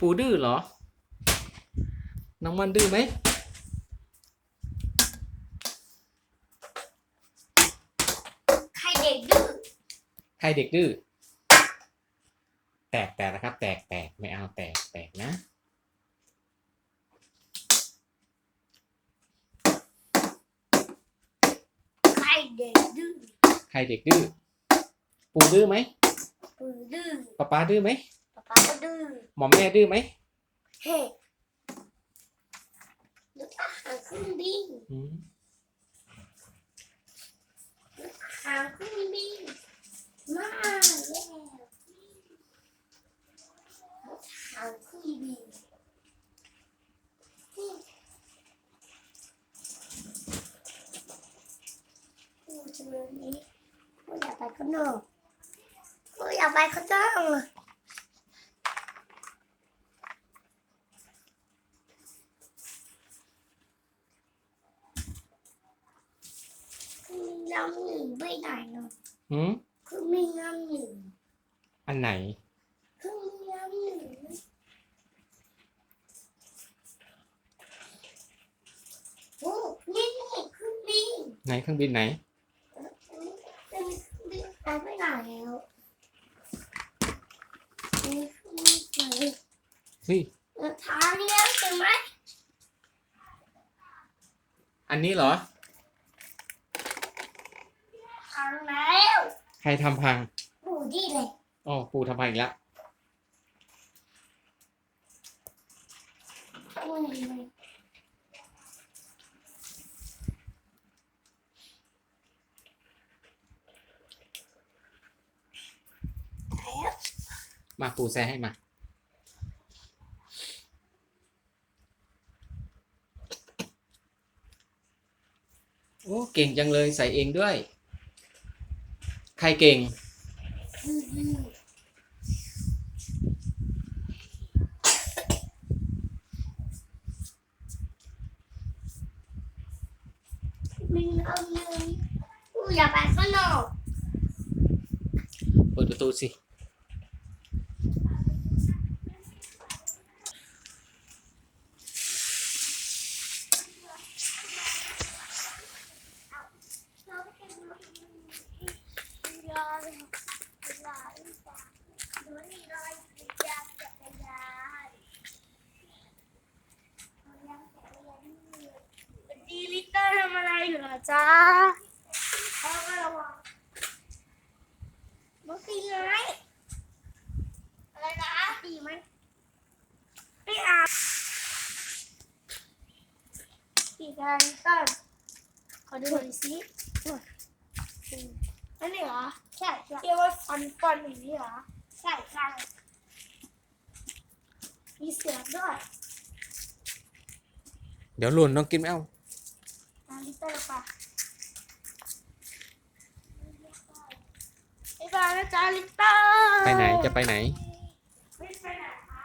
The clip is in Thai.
ปูดื้อเหรอ น้องมันดื้อไหม ใครเด็กดื้อใครเด็กดื้อ แตกแตกนะครับ แตกแตกไม่เอาแตกแตกนะ ใครเด็กดื้อใครเด็กดื้อ ปูดื้อไหมปือดื้อป๊าป๊าดื้อไหม ป๊าป๊าก็ดื้อหมอมแม่ดื้อไหมเฮ้ดูทหารเครื่องบินอืมทหารเครื่องบินมาแล้วทหารเครื่องบินกูจะเรื่องนี้กูอยากไปข้างนอกกูอยากไปข้างนอกคือมี น้ำหนึ่งไปไหนเนาะหืมคือมีน้ำหนึ่งอันไหน คือมีน้ำหนึ่งโอ้นี่นี่เครื่องบินไหนเครื่องบินไหน เป็นเครื่องบินหายไปไหนแล้วนี่เครื่องบินไหนเฮ้ยเออทางเนี้ยใช่ไหม อันนี้เหรอ ทางแล้วใครทำพัง ปูดีเลยอ๋อ ปูทำพังอีกแล้วอืมมาปูแซ่ให้มา โอ้ เก่งจังเลยใส่เองด้วย ใครเก่งอืมอืมมีน้ำหนึ่งกูอยากไปข้างนอก เปิดประตูสิ ดีลิเตอร์ทำอะไรอยู่เหรอจ๊ะพ่อก็ระวังมาตีไงอะไรนะตีไหมไม่อาบตีกันต้นขอดูหน่อยสิอันนี้เหรอ ใช่ใช่เรียกว่าฟันฟันอย่างนี้เหรอ ใช่ใช่มีเสียงด้วยเดี๋ยวหล่นน้องกินไม่เอานาลิเตอร์ป่ะบ๊ายบายนะจ๊ะลิเตอร์ไปไหนจะไปไหน ไม่ไปไหนคะ